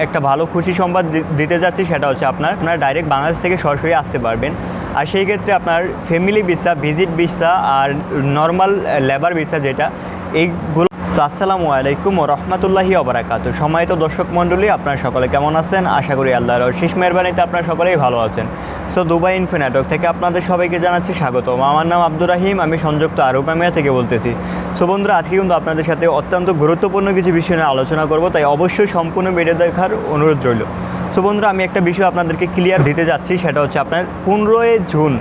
একটা ভালো খুশি সংবাদ দিতে যাচ্ছি সেটা হচ্ছে আপনার, আপনারা ডাইরেক্ট বাংলাদেশ থেকে সরাসরি আসতে পারবেন। আর সেই ক্ষেত্রে আপনার ফ্যামিলি ভিসা ভিজিট ভিসা আর নর্মাল লেবার ভিসা যেটা, এইগুলো So, আসসালামু আলাইকুম ও রহমতুল্লাহি অবরাকাত সম্মানিত দর্শক মণ্ডলী আপনারা সকলে কেমন আছেন? আশা করি আল্লাহর অশেষ মেহরবানিতে আপনারা সকলেই ভালো আছেন। সো দুবাই ইনফো নেটওয়ার্ক থেকে আপনাদের সবাইকে জানাচ্ছি স্বাগতম। আমার নাম আব্দুর রাহিম আমি সংযুক্ত আরব আমিরা থেকে বলতেছি। সো বন্ধুরা আজকে কিন্তু আপনাদের সাথে অত্যন্ত গুরুত্বপূর্ণ কিছু বিষয় নিয়ে আলোচনা করব তাই অবশ্যই সম্পূর্ণ ভিডিও দেখার অনুরোধ রইল। সো বন্ধুরা আমি একটা বিষয় আপনাদেরকে ক্লিয়ার দিতে যাচ্ছি সেটা হচ্ছে আপনার পনেরোই জুন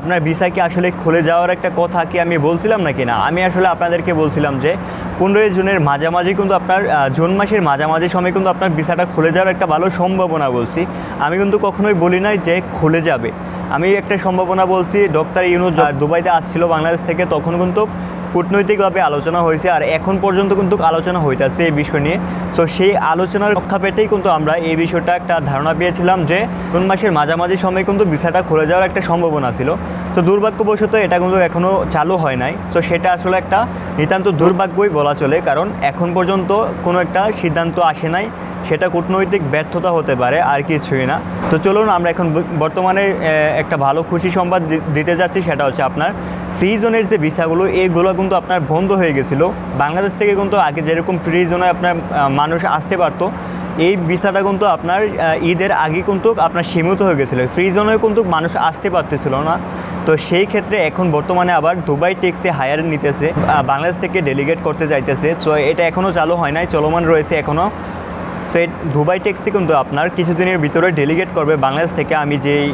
আপনার ভিসা কি আসলে খুলে যাওয়ার একটা কথা কি আমি বলছিলাম নাকি না? আমি আসলে আপনাদেরকে বলছিলাম যে পনেরোই জুনের মাঝামাঝি কিন্তু আপনার জুন মাসের মাঝামাঝি সময় কিন্তু আপনার ভিসাটা খুলে যাওয়ার একটা ভালো সম্ভাবনা বলছি। আমি কিন্তু কখনোই বলি নাই যে খুলে যাবে। আমি একটা সম্ভাবনা বলছি, ডক্টর ইউনুস দুবাইতে আসছিল বাংলাদেশ থেকে, তখন কিন্তু কূটনৈতিকভাবে আলোচনা হয়েছে আর এখন পর্যন্ত কিন্তু আলোচনা হইতেছে এই বিষয় নিয়ে। তো সেই আলোচনার রক্ষা পেতেই কিন্তু আমরা এই বিষয়টা একটা ধারণা পেয়েছিলাম যে জুন মাসের মাঝামাঝি সময় কিন্তু ভিসাটা খুলে যাওয়ার একটা সম্ভাবনা ছিল। তো দুর্ভাগ্যবশত এটা কিন্তু এখনও চালু হয় নাই। তো সেটা আসলে একটা নিতান্ত দুর্ভাগ্যই বলা চলে, কারণ এখন পর্যন্ত কোনো একটা সিদ্ধান্ত আসে নাই। সেটা কূটনৈতিক ব্যর্থতা হতে পারে, আর কিছুই না। তো চলুন আমরা এখন বর্তমানে একটা ভালো খুশি সংবাদ দিতে যাচ্ছি, সেটা হচ্ছে আপনার ফ্রি জোনের যে ভিসাগুলো এইগুলো কিন্তু আপনার বন্ধ হয়ে গেছিল। বাংলাদেশ থেকে কিন্তু আগে যেরকম ফ্রি জোনে আপনার মানুষ আসতে পারতো, এই ভিসাটা কিন্তু আপনার ঈদের আগে কিন্তু আপনার সীমিত হয়ে গেছিল। ফ্রি জোনেও কিন্তু মানুষ আসতে পারতেছিল না। তো সেই ক্ষেত্রে এখন বর্তমানে আবার দুবাই ট্যাক্সি হায়ার নিতেছে বাংলাদেশ থেকে ডেলিগেট করতে যাইতেছে। তো এটা এখনও চালু হয় নাই, চলমান রয়েছে এখনও সো দুবাই ট্যাক্সি কিন্তু আপনার কিছুদিনের ভিতরে ডেলিগেট করবে বাংলাদেশ থেকে, আমি যেই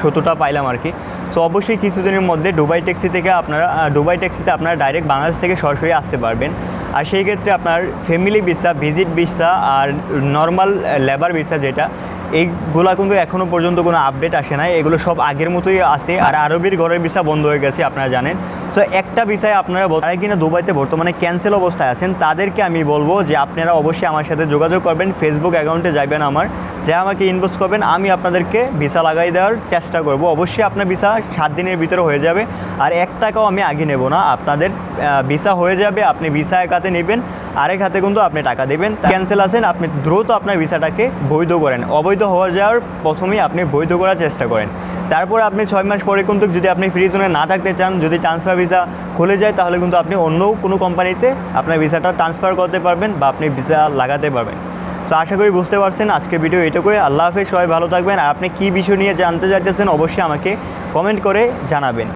সত্যটা পাইলাম আর কি। সো অবশ্যই কিছুদিনের মধ্যে দুবাই ট্যাক্সি থেকে আপনারা দুবাই ট্যাক্সিতে আপনারা ডাইরেক্ট বাংলাদেশ থেকে সরাসরি আসতে পারবেন। আর সেই ক্ষেত্রে আপনার ফ্যামিলি ভিসা ভিজিট ভিসা আর নর্মাল লেবার ভিসা যেটা এইগুলা কিন্তু এখনও পর্যন্ত কোনো আপডেট আসে নাই। এগুলো সব আগের মতোই আছে। আর আরবির ঘরের ভিসা বন্ধ হয়ে গেছে, আপনারা জানেন। সো একটা ভিসায় আপনারা যারা কিনা দুবাইতে বর্তমানে ক্যান্সেল অবস্থায় আছেন, তাদেরকে আমি বলব যে আপনারা অবশ্যই আমার সাথে যোগাযোগ করবেন। ফেসবুক অ্যাকাউন্টে যাবেন আমার। যে আমাকে ইনভেস্ট করবেন, আমি আপনাদেরকে ভিসা লাগাই দেওয়ার চেষ্টা করব। অবশ্যই আপনার ভিসা সাত দিনের ভিতরে হয়ে যাবে। আর এক টাকাও আমি আগে নেব না। আপনাদের ভিসা হয়ে যাবে, আপনি ভিসা এক হাতে নেবেন, আরেক হাতে কিন্তু আপনি টাকা দেবেন। ক্যান্সেল আছেন, আপনি দ্রুত আপনার ভিসাটাকে বৈধ করেন। অবৈধ হয়ে যাওয়ার প্রথমেই আপনি বৈধ করার চেষ্টা করেন। তারপর আপনি ছয় মাস পরে কিন্তু যদি আপনি ফ্রি জোনে না থাকতে চান, যদি ট্রান্সফার ভিসা খুলে যায়, তাহলে কিন্তু আপনি অন্য কোনো কোম্পানিতে আপনার ভিসাটা ট্রান্সফার করতে পারবেন বা আপনি ভিসা লাগাতে পারবেন। সো আশা করি বুঝতে পারছেন আজকের ভিডিও এটুকুই আল্লাহ হাফেজ, সবাই ভালো থাকবেন। আর আপনি কী বিষয় নিয়ে জানতে চাইতেছেন, অবশ্যই আমাকে কমেন্ট করে জানাবেন।